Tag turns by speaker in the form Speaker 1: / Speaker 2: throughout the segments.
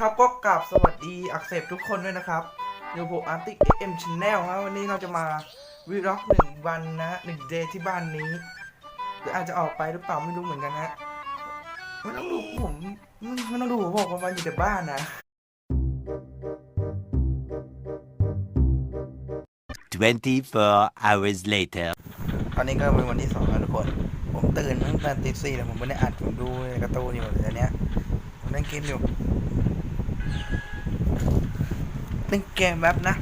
Speaker 1: ครับก็กราบสวัสดีอักเสบทุกคนด้วยนะครับอยู่ผมอาร์ติกเอ็มชแนลครับวันนี้เราจะมาวีล็อกหนึ่งวันนะฮะหนึ่งเดย์ที่บ้านนี้ หรืออาจจะออกไปหรือเปล่าไม่รู้เหมือนกันฮะไม่ต้องดูผมไม่ต้องดูผมบอกว่ามันอยู่แต่บ้านนะ
Speaker 2: 24 hours later.
Speaker 1: ตอนนี้ก็เป็นวันที่สองแล้วทุกคน ผมตื่นตั้งแต่ตีสี่แต่ผมไม่ได้อัดผมดูการ์ตูนอยู่เดี๋ยวนี้ผมเล่นเกมอยู่เล่นเกมแบบนะ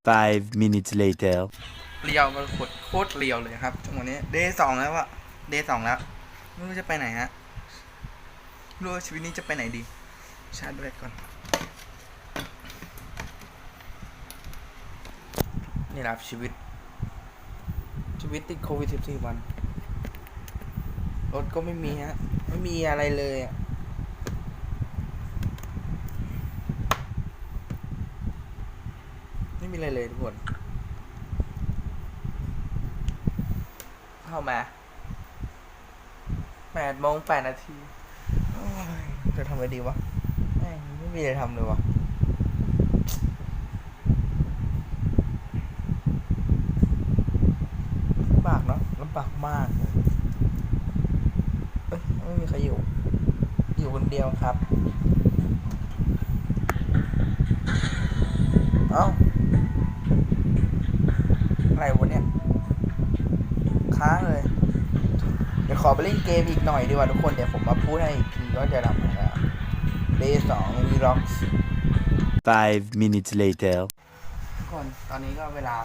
Speaker 2: 5 minutes later.
Speaker 1: เรียวก็โคตรโคตรเรียวเลยครับจังหวะนี้เดย์สองแล้วอะเดย์สองแล้วไม่รู้จะไปไหนฮะไม่รู้ว่าชีวิตนี้จะไปไหนดี ชาร์จแบตก่อน นี่แหละครับชีวิต ชีวิตติดโควิดสิบสี่วัน รถก็ไม่มีฮะ ไม่มีอะไรเลยอะ ไม่มีอะไรเลยทุกคน เข้ามาแปดโมงแปดนาทีจะทำอะไรดีวะแม่ไม่มีอะไรทำเลยวะลำบากเนาะลำบากมากเลยเอ้ยไม่มีใครอยู่ อยู่คนเดียวครับ เอ้า อไปเล่นเกมอีกหน่อยดีกว่าทุกคน เดี๋ยวผมมาพูดให้อีกทีก็จะทำนะครับเดย์สองวีล็อก
Speaker 2: 5 minutes later.
Speaker 1: ทุกคนตอนนี้ก็เวลา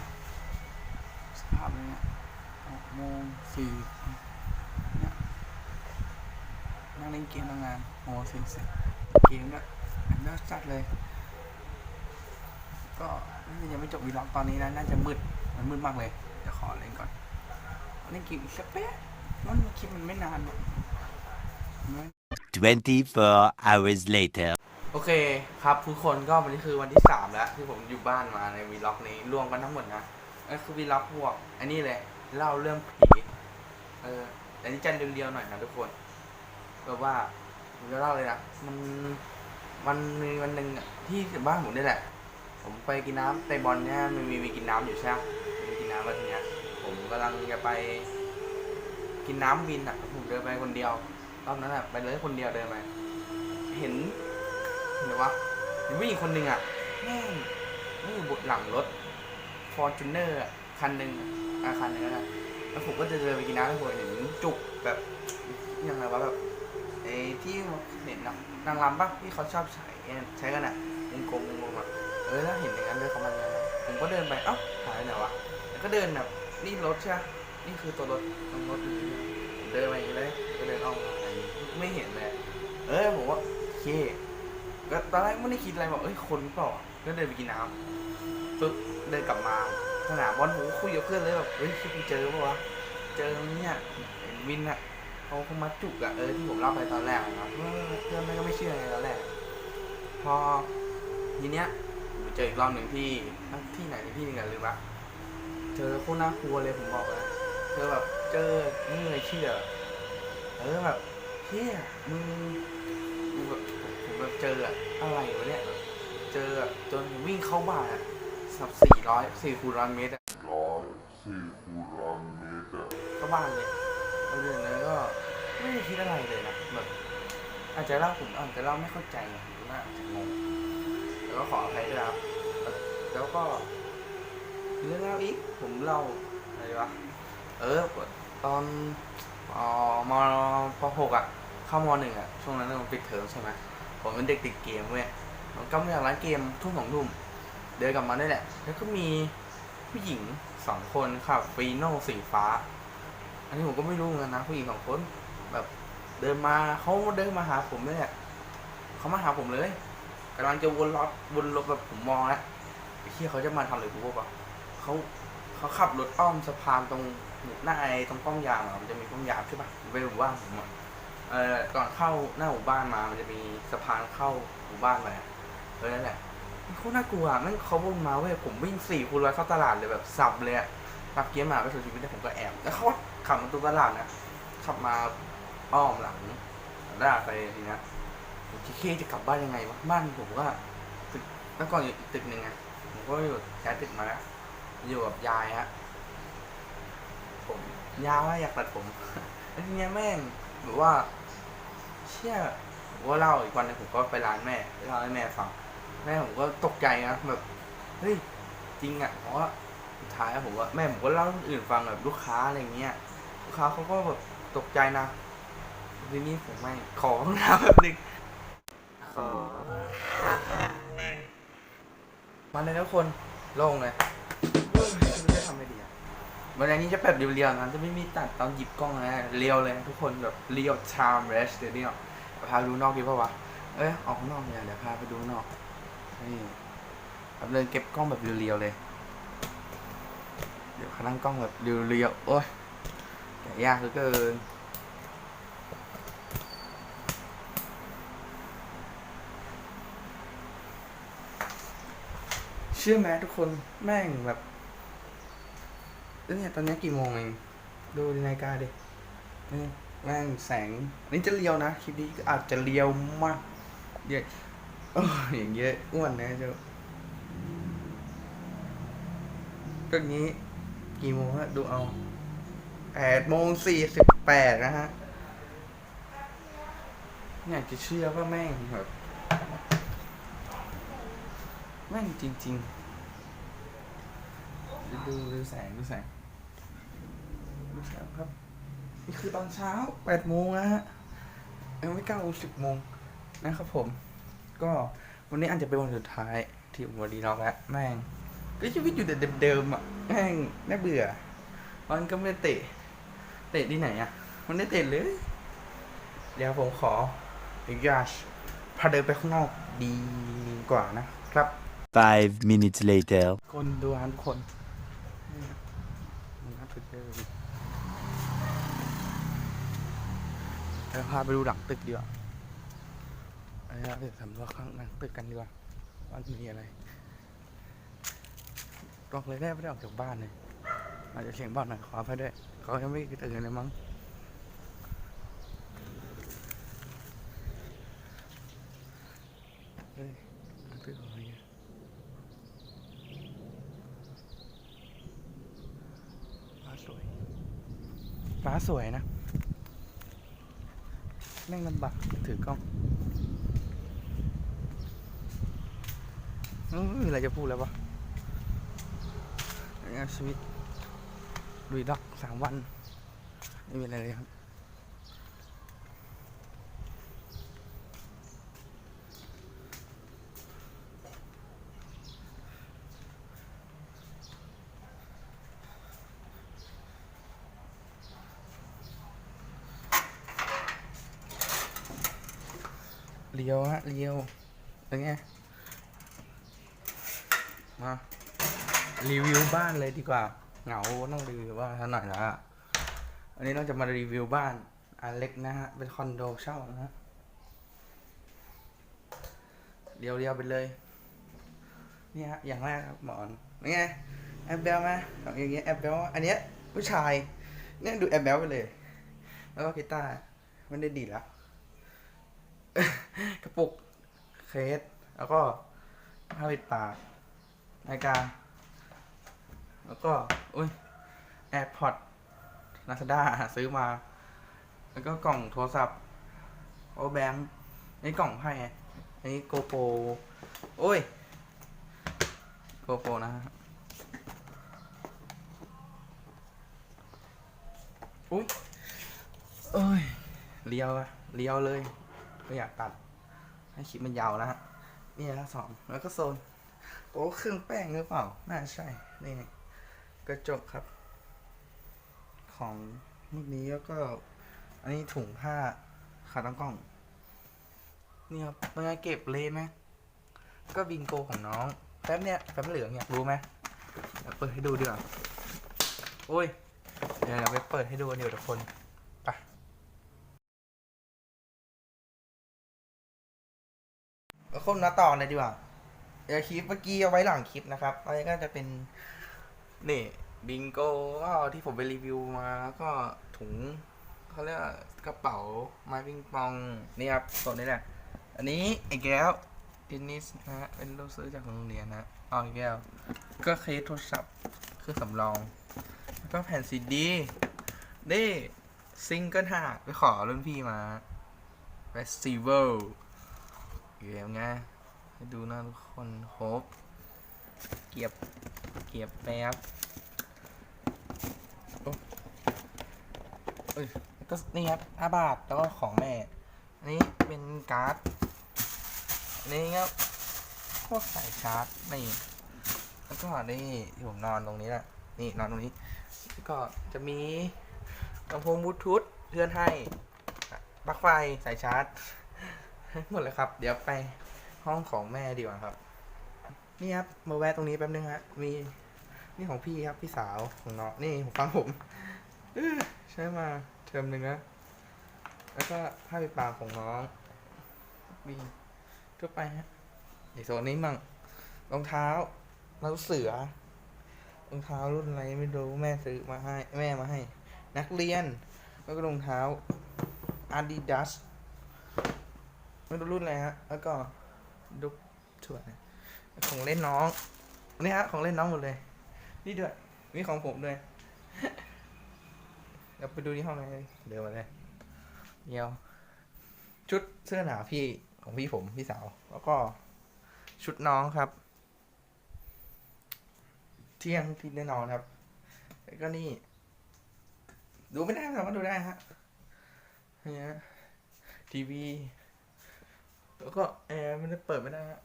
Speaker 1: สภาพนี้หกโมงสี่เนี่ยนั่งเล่นเกมทำงานโอ้เซ็งเซ็งเกมเนี่ยอันน่าจัดเลย ก็ยังไม่จบวีล็อกตอนนี้นะ น่าจะมืด มันมืดมากเลยเดี๋ยวขอเล่นก่อนเล่นเกมอีกสักแป๊บ มันคลิปมันไม่นานหรอกมัน
Speaker 2: 24 hours later.
Speaker 1: โอเคครับทุกคนก็วันนี้คือวันที่สามแล้วที่ผมอยู่บ้านมาในวีล็อกนี้รวมกันทั้งหมดนะก็คือวีล็อกพวก อันนี้เลยเล่าเรื่องผีเออแต่นี่จะเรียวๆหน่อยนะทุกคนแบบว่าผมจะเล่าเลยนะมันมันมีวันหนึ่งอะที่บ้านผมนี่แหละ ผมไปกินน้ำเตะบอลเนี่ยมันมีมีกินน้ำอยู่ใช่ไหมมีกินน้ำแล้วทีเนี้ยผมกำลังจะไป กินน้ำวินอะผมเดินไปคนเดียวรอบนั้นอะไปเลยคนเดียวเดินไปเห็นเห็นวะเห็นผู้หญิงคนหนึ่งอะแม่งไม่อยู่บหลังรถฟอร์จูเนอร์คันหนึ่งอะอะคันหนึงนะแล้วผมก็จะเดินไปกินน้ำแล้วผมเห็นจุกแบบยังไงวะแบบไอ้ที่เห็นนะนางรำปะที่เขาชอบใช้ใช้กันอะวงกลมวงกลมอะเออถ้าเห็นอย่างนั้นเลยเขามาอย่างนั้นอะผมก็เดินไปเอ้าหายไปไหนวะแล้วก็เดินแบบนี่รถใช่ปะ นี่คือตัวรถตรงรถนี่ผมเดินมาอย่างนี้เลยก็เดินอ้อมมาไม่เห็นเลยเออผมว่าโอเคก็ตอนแรกไม่ได้คิดอะไรบอกเอ้ยคนเปล่าก็เดินไปกินน้ำปึ๊บเดินกลับมาสนามบอลผมคุยกับเพื่อนเลยแบบเฮ้ยคิดเจอปะวะเจอเนี่ยเห็นวินอะเขาเขามาจุกอะเออที่ผมเล่าไปตอนแรกอะครับเพื่อนไม่ก็ไม่เชื่อไงตอนแรกพอทีเนี้ยผมเจออีกรอบหนึ่งที่ที่ไหนที่หนึงอะลืมละเจอโคตรน่ากลัวเลยผมบอกเลย เจอแบบเจอไม่เคยเชื่อเออแบบเฮียมึงผมแบบผมแบบเจออะอะไรวะเนี่ยเจอจนวิ่งเข้าบ้านอะสับสี่ร้อยสี่คูณร้อยเมตรอะ
Speaker 3: ร้อยสี่คูณร้อยเมตรอะ
Speaker 1: เข้าบ้านเลยแล้วเรื่องนั้นก็ไม่ได้คิดอะไรเลยนะแบบอาจจะเล่าผมอาจจะเล่าไม่เข้าใจหรือว่าอาจจะงงแล้วก็ขออภัยด้วยครับแล้วก็เรื่องเล่าอีกผมเล่าอะไรวะ เออ ตอนออมปหกอะ เข้ามหนึ่งอะ ช่วงนั้นมันปิดเทอมใช่ไหมผมเป็นเด็กติดเกมเว้ยผมกลับมาจากร้านเกมทุ่มสองทุ่มเดินกลับมาได้แหละ แล้วก็มีผู้หญิงสองคนขับฟีโน่สีฟ้า อันนี้ผมก็ไม่รู้เหมือนกันนะผู้หญิงสองคนแบบเดินมาเขาเดินมาหาผมเลยแหละเขามาหาผมเลยกำลังจะวนรถวนรถแบบผมมองแล้วไอ้เที่ยเขาจะมาทำอะไรกูเปล่าเขาเขาขับรถอ้อมสะพานตรง หน้าไอ้ตรงป้อมยามอะมันจะมีป้อมยามใช่ปะไปหมู่บ้านผมอะเออก่อนเข้าหน้าหมู่บ้านมา มันจะมีสะพานเข้าหมู่บ้านไปอะเออนั่นแหละมันโคตรน่ากลัวอะแมันเขาวนมาเว้ยผมวิ่งสี่คูณร้อยเข้าตลาดเลยแบบสับเลยอะรับเกียร์มาก็สุดชีวิตแต่ผมก็แอบแล้วเขาขับมาตัวตลาดนะขับมาอ้อมหลังด้าไปทีเนี้ยเคจะกลับบ้านยังไงวะบ้านผมก็ตึกเมื่อก่อนอยู่อีกตึกหนึ่งไงผมก็อยู่ย้ายตึกมาแล้วอยู่กับยายฮะ ยายว่าอยากตัดผมแล้วทีเนี้ยแม่งแบบว่า เชี่ยผมก็เล่าอีกวันหนึงผมก็ไปร้านแม่เล่าให้แม่ฟัง แม่ผมก็ตกใจนะแบบเฮ้ยจริงอะเพราะว่าสุดท้ายอะผมว่าแม่ผมก็เล่าให้คนอื่นฟังแบบลูกค้าอะไรเงี้ยลูกค้าเขาก็แบบตกใจนะทีนี้ผมไม่งขอห้องน้ำแบบนึงขอมาเลยทุกคนโล่งเลย วันนี้จะแบบเรียวๆนะจะไม่มีตัดตอนหยิบกล้องนะเรียวเลยทุกคนแบบเรียวชามเรสเดี๋ยวนี้พาดูนอกดีป่าวะเอ้ยออกข้างนอกเนี่ยเดี๋ยวพาไปดูนอกนี่แบบเดินเก็บกล้องแบบเรียวๆเลย เดี๋ยวขนั่งกล้องแบบเรียวๆโอ้ยแกยากเหลือเกินเชื่อไหมทุกคนแม่งแบบ เอ้ยเนี่ยตอนนี้กี่โมงเองดูนาฬิกาดิแม่งแสงนนี้จะเรียวนะคลิปนี้ก็อาจจะเรียวมากเยอ้ยอย่างเงี้ยอ้วนนะเจ้าก็งี้กี่โมงฮะดูเอาแปดโมงสี่สิบแปดนะฮะอยากจะเชื่อว่าแม่งแบบแม่งจริงๆดูดูแสงดูแสง ดูแสงครับ นี่คือตอนเช้าแปดโมงนะฮะยังไม่เก้าโมงสิบโมงนะครับผม ก็วันนี้อาจจะเป็นวันสุดท้ายที่ผมวันดีน็อกแล้วแม่งก็ชีวิตอยู่แต่เดิมๆอะแม่งน่าเบื่อมันก็ไม่ได้เตะ เตะที่ไหนอะ มันได้เตะเลย เดี๋ยวผมขออนุญาตพาเดินไปข้างนอกดีกว่านะครับ
Speaker 2: Five minutes later.
Speaker 1: คนดูฮะทุกคนนี่นะมันน่าตื่นเต้นเลยเดี๋ยวพาไปดูหลังตึกดีกว่าเอะไรนะเดี๋ยวสำรวจข้างหลังตึกกันดีกว่าว่ามีอะไรบอกเลยได้ไม่ได้ออกจากบ้านเลย อาจจะเสียงบ้านหน่อยขออภัยด้วยเขายังไม่ตื่นเลยมั้งเฮ้ยตึกอะไรเนี่ยฟ้าสวยฟ้าสวยนะ ม่งลำบากถือกล้องอืมไม่มีอะไรจะพูดแล้ววะชีวิตลุยด็อกสามวัน ไม่มีอะไรเลยครับ เลียวฮะเลียวเป็นไงมารีวิวบ้านเลยดีกว่า เหงาต้องรีวิวบ้านสักหน่อยนะฮะอันนี้เราจะมารีวิวบ้านอันเล็กนะฮะเป็นคอนโดเช่านะฮะเรียวเรียวๆไปเลยนี่ฮะอย่างแรกครับหมอนเป็นไงแอบเบลไหมอย่างเงี้ยแอบเบลอันเนี้ยผู้ชายเนี่ยดูแอบเบลไปเลย แล้วก็กีตาร์ไม่ได้ดีแล้ว กระปุกเคสแล้วก็ผ้าปิดปากนาฬิกา แล้วก็อุ้ยแอร์พอดลาซาด้าซื้อมา แล้วก็กล่องโทรศัพท์โอแบงค์นี่กล่องไพ่อันนี้โกโปรโอ้ยโกโปรนะฮะอุ้ยเอ้ยเลี้ยวอะเลี้ยวเลย ไม่อยากตัด ให้คลิปมันยาวนะฮะนี่นะสองแล้วก็โซนโอ้เครื่องแป้งหรือเปล่า น่าใช่ นี่กระจกครับ ของพวกนี้แล้วก็ อันนี้ถุงผ้าขาตั้งกล้อง นี่ครับเป็นไงเก็บเลยไหมก็บิงโกของน้องแป๊บเนี้ยแป๊บเหลืองอยากรู้ไหมเปิดให้ดูดีกว่าโอ้ย เดี๋ยวเราไปเปิดให้ดูกันเดี๋ยวทุกคน คนมาต่อเลยดีกว่าเดี๋ยวคลิปเมื่อกี้เอาไว้หลังคลิปนะครับอันนี้ก็จะเป็นนี่บิงโกก็ที่ผมไปรีวิวมาแล้วก็ถุงเขาเรียกว่ากระเป๋าไม้ปิงปองนี่ครับตัวนี้แหละอันนี้ไอ้แก้วเทนนิสนะฮะเป็นลูกซื้อจากโรงเรียนนะอ๋อไอ้แก้วก็เคสโทรศัพท์เครื่องสำรองแล้วก็แผ่นซีดีนี่ซิงเกิลห้าไปขอรุ่นพี่มา Festival เกมไงให้ดูนะทุกคนครบเกียบเกียบแป๊บโอ้เอ้ยก็นี่ครับห้าบาทแล้วก็ของแม่ อันนี้เป็นการ์ดอันนี้ก็พวกสายชาร์จนี่แล้วก็นี่ที่ผมนอนตรงนี้แหละนี่นอนตรงนี้แล้วก็จะมีลำโพงบลูทูธเพื่อนให้ปลั๊กไฟสายชาร์จ หมดเลยครับ เดี๋ยวไปห้องของแม่ดีกว่าครับ นี่ครับมาแวะตรงนี้แป๊บนึงฮะ มีนี่ของพี่ครับพี่สาวของน้องนี่ผมฟังผมใช้มาเทอมหนึ่งนะแล้วก็ผ้าปิดปากของน้องมีทั่วไปฮะในโซนนี้มั่งรองเท้าเท้าเสือรองเท้ารุ่นอะไรไม่รู้แม่ซื้อมาให้ แม่มาให้ นักเรียน แล้วก็รองเท้า Adidas ไม่รู้รุ่นอะไรฮะ แล้วก็ดุกถั่วนะของเล่นน้องนี่ฮะของเล่นน้องหมดเลย นี่ด้วยมีของผมด้วยเดี๋ยวไปดูที่ห้องเลยเดี๋ยวมาเลยเดียว ชุดเสื้อหนาวพี่ของพี่ผมพี่สาว แล้วก็ชุดน้องครับ เที่ยงที่แน่นอนครับ แล้วก็นี่ ดูไม่ได้แต่ว่าดูได้ฮะนี่ฮะทีวี แล้วก็แอร์ม่ได้เปิดไม่ได้ฮะ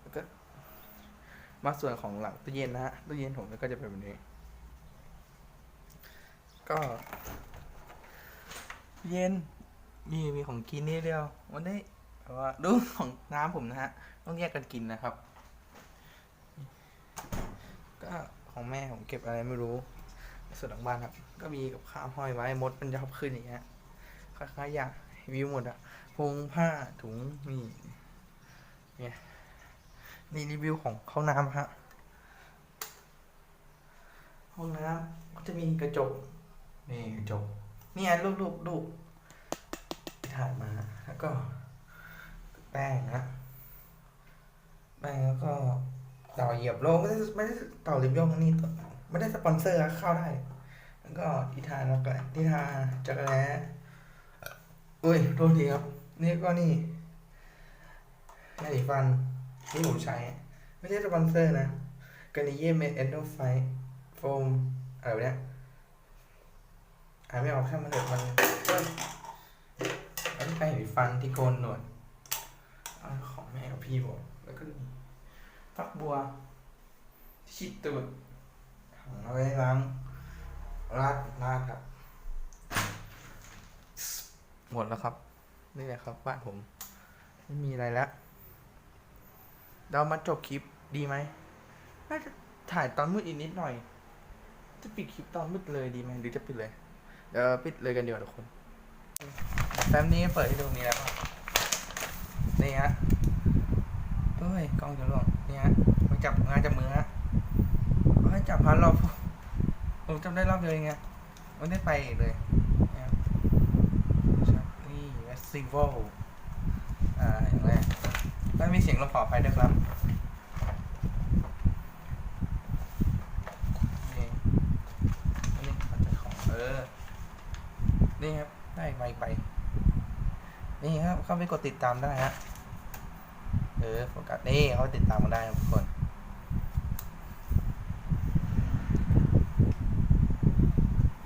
Speaker 1: แล้วก็มาส่วนของหลังตู้เย็นนะฮะตู้เย็นผมก็จะเป็นแบบนี้ ก็ เย็นมีมีของกินนี่เดียววันนี้แต่ว่าดูของน้ำผมนะฮะ ต้องแยกกันกินนะครับ ก็ของแม่ผมเก็บอะไรไม่รู้ส่วนหลังบ้านครับ ก็มีกับข้าวห้อยไว้มดมันจะชอบขึ้นอย่างเงี้ยคล้ายๆอย่างวิวหมดอะ พงผ้าถุงนี่เนี่ยนี่รีวิวของห้องน้ำฮะห้องน้ำก็จะมีกระจกนี่กระจกนี่ไงรูปรูปรูปที่ถ่ายมาแล้วก็ แป้งนะแป้งแล้วก็เต่าเหยียบโลไม่ได้ไม่ได้เต่าลิบยองนี่ไม่ได้สปอนเซอร์เข้าได้ แล้วก็ทิทานแล้วก็ทิทาจักรแล้อุ้ยโทษทีครับ นี่ก็นี่ยาสีฟันที่ผมใช้ ไม่ใช่สปอนเซอร์นะกันนิเย่เมดเอนโดไฟโฟมอะไรวะเนี่ยอ่านไม่ออกช่างมันเถอะมันอันนี้ไปสีฟันที่โกนหนวดของแม่กับพี่ผมแล้วก็มีฟักบัวที่ชิดตูดถังเอาไว้ล้างราดราดครับ หมดแล้วครับ นี่แหละครับบ้านผมไม่มีอะไรแล้วเรามาจบคลิปดีไหมน่าจะถ่ายตอนมืดอีกนิดหน่อย จะปิดคลิปตอนมืดเลยดีไหมหรือจะปิดเลยเดี๋ยวปิดเลยกันเดียวทุกคนแฟ้มนี้เปิดให้ดูนี้แล้วนี่ฮะเอ้ยกล้องจะลงนี่ฮะมันจับงานจับมือฮะเอาให้จับพันรอบผมจำได้รอบเดียวเองไงไม่ได้ไปเลย นี่เวลอ่าอย่างแรกแล้วมีเสียงลมขอไปด้วยครับนี่อันนี้มันจะของเออ นี่ครับ ได้ไวไป นี่ครับ เข้าไปกดติดตามได้ฮะ เออโฟกัส นี่เขาไปติดตามมาได้ครับทุกคน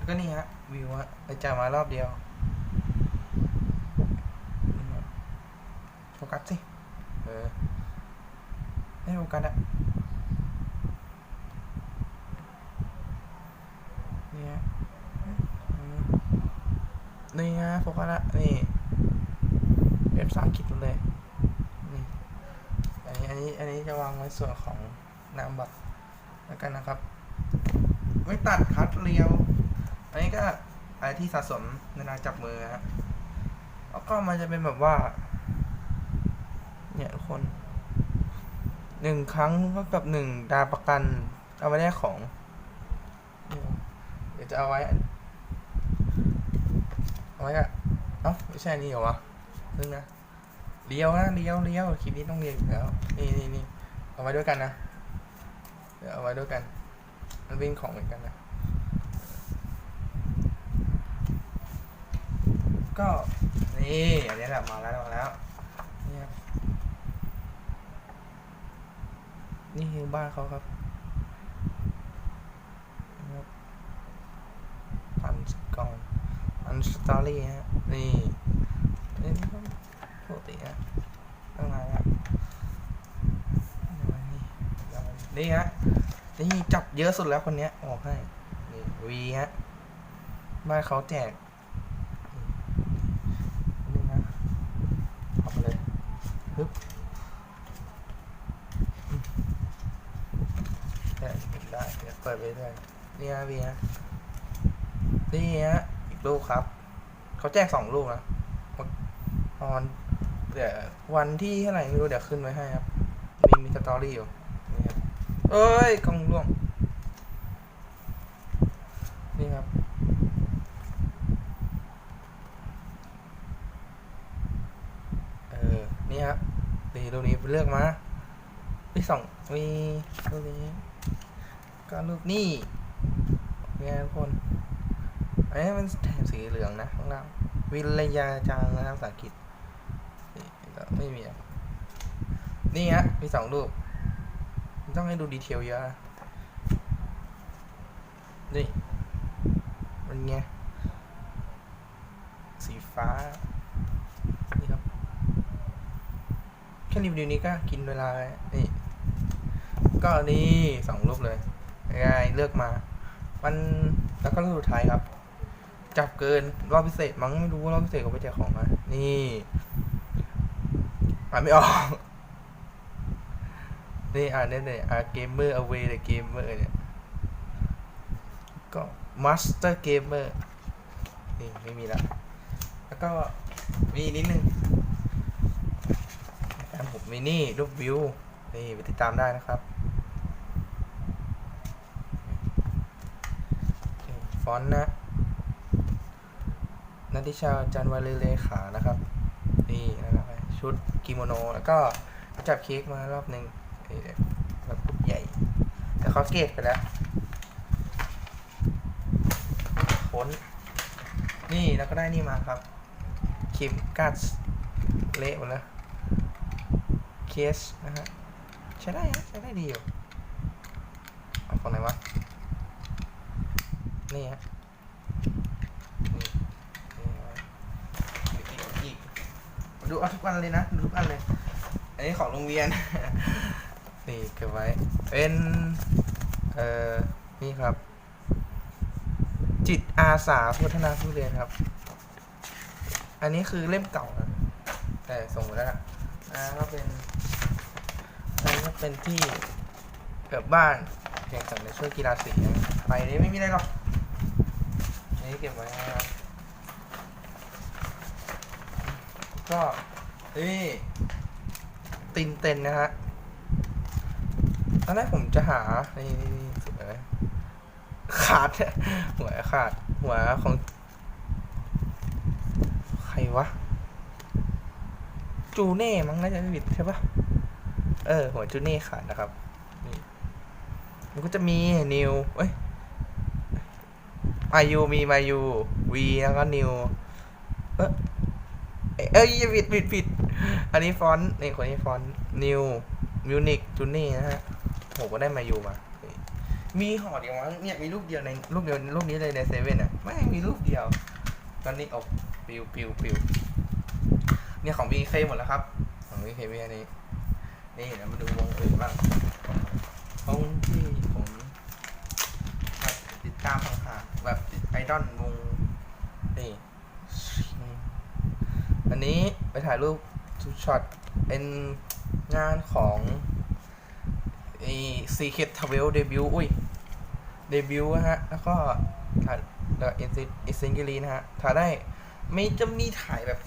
Speaker 1: ก็นี่ฮะ วิวฮะไปจ่ายมารอบเดียวนี่ครับ โฟกัสสิ เออไม่โฟกัสอะนี่ฮะนี่ฮะโฟกัสละนี่เป็นภาษาอังกฤษเลยนี่อันนี้ อันนี้ อันนี้จะวางไว้ส่วนของนามบัตรแล้วกันนะครับ ไม่ตัดคัดเรียว อันนี้ก็อะไรที่สะสมในเวลาจับมือฮะแล้วก็มันจะเป็นแบบว่า เนี่ยทุกคนหนึ่งครั้งเท่ากับหนึ่งดาประกัน เอาไว้ได้ของ เดี๋ยวจะเอาไว้เอาไว้อะเอ้าไม่ใช่นี่เหรอวะนึงนะเลี้ยวนะเลี้ยวเลี้ยวคลิปนี้ต้องเรียนอยู่แล้วนี่นี่นี่เอาไว้ด้วยกันนะเดี๋ยวเอาไว้ด้วยกัน มันวิ่งของเหมือนกันนะ ก็นี่อันนี้แหละมาแล้วมาแล้วนี่ครับ นี่คือบ้านเขาครับนะครับพันสกอนพันสตอรี่ฮะนี่นี่ปกติฮะตั้งนานแล้วนี่นี่ฮะนี่จับเยอะสุดแล้วคนเนี้ยออกให้นี่วีฮะบ้านเขาแจกนี่นะเอาไปเลยฮึบอืมได้ได้เดี๋ยวเปิดไปเรื่อยนี่ฮะพี่ฮะนี่ฮะอีกลูกครับ เขาแจกสองลูกนะตอนเดี๋ยววันที่เท่าไหร่ไม่รู้เดี๋ยวขึ้นไว้ให้ครับ มีมีสตอรี่อยู่นี่ครับเอ้ยกล้องร่วง นี่ครับเออนี่ครับดีรูปนี้เลือกมามีสองมีรูปนี้ ก็รูปนี่เนี่ยทุกคนอันนี้มันแถบสีเหลืองนะข้างล่างวิรยาจางนะครับภาษาอังกฤษนี่แล้วไม่มีอะนี่ฮะมีสองรูปต้องให้ดูดีเทลเยอะนะนี่มันไงสีฟ้า นี่ครับ แค่รีวิวนี้ก็กินเวลาแล้วนี่ก็นี่สองรูปเลย ง่ายเลือกมา มันแล้วก็รูปสุดท้ายครับ จับเกินรอบพิเศษมั้งไม่รู้ว่ารอบพิเศษเขาไปแจกของมา นี่อ่านไม่ออก นี่อ่านได้เลยอ่าเกมเมอร์ away the gamer เนี่ย ก็ master gamer นี่ไม่มีละแล้วก็มีนิดนึงแอมผมมินี่รูปวิว นี่ไปติดตามได้นะครับนี่ ฟอนต์นะนัทิชาจันวาเลเลขานะครับ นี่นะครับชุดกิโมโน แล้วก็จับเค้กมารอบหนึ่งแบบใหญ่ แต่เขาเกตไปแล้วพ้นนี่แล้วก็ได้นี่มาครับคิมกัสเละหมดแล้วเคสนะฮะใช้ได้ฮะใช้ได้ดีอยู่เอาของไหนวะ นี่ฮะดูเอาทุกอันเลยนะดูทุกอันเลย อันนี้ของโรงเรียน นี่เก็บไว้ เป็น เอ่อ นี่ครับ จิตอาสาพัฒนาผู้เรียนครับ อันนี้คือเล่มเก่านะแต่ส่งไปแล้วล่ะอ่าก็เป็นอันนี้ก็เป็นที่เกิดบ้านแข่งขันในช่วยกีฬาสีไปนี้ไม่มีอะไรหรอก นี้เก็บไว้นะครับ ก็นี่ตินเต็นนะฮะตอนแรกผมจะหา นี่นี่นี่สวยไหมขาด หัวขาด หัวของ ใครวะ จูเน่ มั้งน่าจะไม่ผิดใช่ปะเออ หัวจูเน่ขาดนะครับ นี่ มันก็จะมีนิวเอ้ย มายูมีมายูวีแล้วก็นิว เอยเอ้ยผิดผิดผิดอันนี้ฟอนต์นี่คนนี้ฟอนต์นิวมิวนิกจูเน่นะฮะผมก็ได้มายูมา มีห่อเดียวมั้งเนี่ยมีรูปเดียวในรูปเดียวรูปนี้เลยในเซเว่นอะไม่มีรูปเดียว ตอนนี้อบปิวปิวปิวเนี่ยของ BK หมดแล้วครับ ของ BK มีอันนี้ นี่เดี๋ยวมาดูวงอื่นบ้างวงที่ผมบบติดตามห่างๆแบบติ ดอดอลวงนี่อันนี้ไปถ่ายรูปทุกช็อตเป็นงานของไอซีเคททเวลเดบิวอุ้ยเดบิวต์นะฮะ แล้วก็ถ่ายเอ็นซิเอ็นซิงกิลีนะฮะ ถ่ายได้ไม่จะมีถ่ายแบบ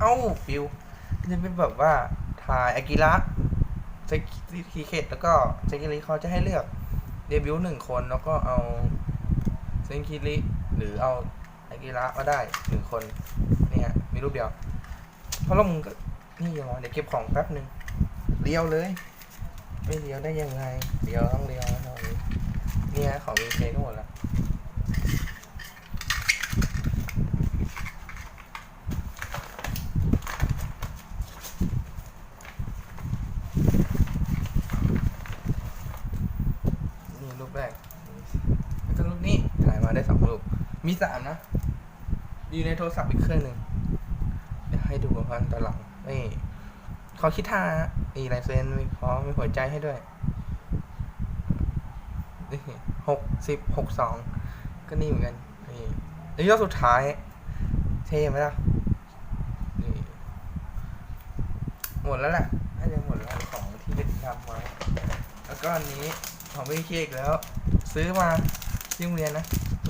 Speaker 1: เอ้าฟิวจะเป็นแบบว่าถ่ายอากิระเซคิเคตแล้วก็เซคิริเขาจะให้เลือกเดบิวต์หนึ่งคนแล้วก็เอาเซคิริ หรือเอาอากิระก็ได้หนึ่งคนนี่ฮะมีรูปเดียว เพราะเรามึงก็นี่ยังไงเดี๋ยวเก็บของแป๊บหนึ่งเลี้ยวเลย ไม่เลี้ยวได้ยังไงเลี้ยวต้องเลี้ยวแล้วตอนนี้เนี่ยของมีเคก็หมดแล้วนี่รูปแรกแล้วก็รูปนี้ถ่ายมาได้สองรูป มีสามนะ อยู่ในโทรศัพท์อีกเครื่องหนึ่งเดี๋ยวให้ดูกันตอนหลังนี่เขาคิดท่าฮะมีลายเซนมีพร้อมีหัวใจให้ด้วยนี่หกสิบหกสองก็นี่เหมือนกันนี่แล้วยอดสุดท้าย เท่ไหมล่ะนี่หมดแล้วแหละน่าจะหมดแล้วของที่ได้ทำไว้แล้วก็อันนี้ของพี่เค้กแล้ว ซื้อมาที่โรงเรียนนะ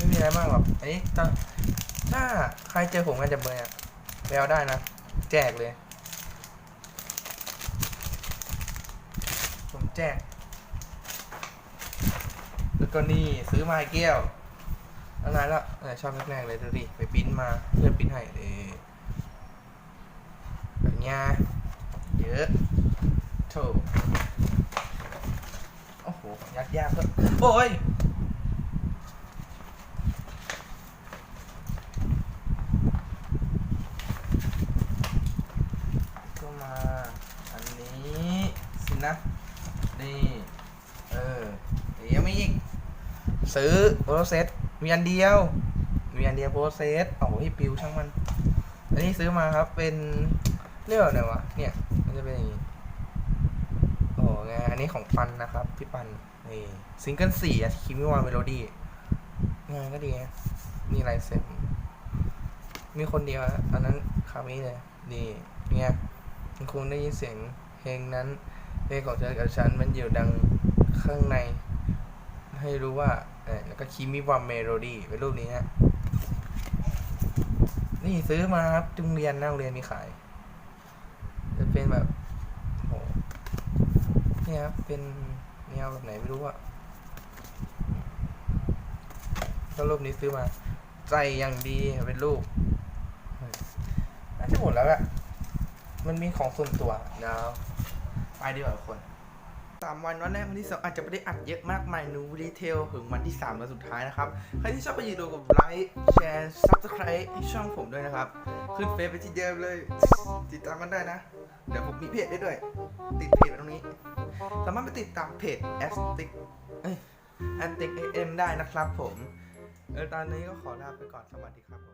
Speaker 1: ไม่มีอะไรมากหรอกอันนี้ถ้าถ้าใครเจอผมกันจะเบอร์ไปเอาได้นะ แจกเลย ผมแจก แล้วก็นี่ซื้อมาให้แก้วอะไรล้วเอชอบแรกๆเลยดูดิ ไปปิ้นมาเพื่อนปิ้นให้เลยแบบเนี้เยอะโถโอ้โห ยากยากๆก็โอ้ย ก็มา อันนี้สินะ นี่ เออเดี๋ยวยังมีอีก ซื้อโปรเซสมีอันเดียว มีอันเดียวโปรเซสโอ้ยปิวช่างมัน อันนี้ซื้อมาครับ เป็นเรียกว่าไงวะ เนี่ย มันจะเป็นอย่างนี้ โอ้ไงอันนี้ของปันนะครับ พี่ปัน นี่ซิงเกิลสี่อะคิมิวานเมโลดี้งานก็ดีนะนี่ลายเซ็นมีคนเดียวอะอันนั้นคามิเลยนี่เนี่ย คุณคงได้ยินเสียงเพลงนั้นเพลงของเธอกับฉันมันอยู่ดังข้างใน ให้รู้ว่าแล้วก็คิมิวามเมโลดี้เป็นรูปนี้ฮะนี่ซื้อมาครับจุงเรียนหน้าโรงเรียนมีขาย จะเป็นแบบโหนี่ครับเป็นแนวแบบไหนไม่รู้อะก็รูปนี้ซื้อมา ใจอย่างดีเป็นรูปน่าจะหมดแล้วแหละ มันมีของส่วนตัวเดี๋ยวไปดีกว่าคนสามวันวันแรกวันที่สองอาจจะไม่ได้อัดเยอะมากมายนูดีเทลถึงวันที่สามวันสุดท้ายนะครับ ใครที่ชอบไปยืนดูกับไลค์แชร์ซับสไครต์ช่องผมด้วยนะครับ ขึ้นเฟซไปที่เดิมเลย ติดตามกันได้นะ เดี๋ยวผมมีเพจได้ด้วย ติดเพจตรงนี้ สามารถไปติดตามเพจ a s t i c เอ้ย a s t i c AM ได้นะครับผม เออตอนนี้ก็ขอลาไปก่อนสวัสดีครับผม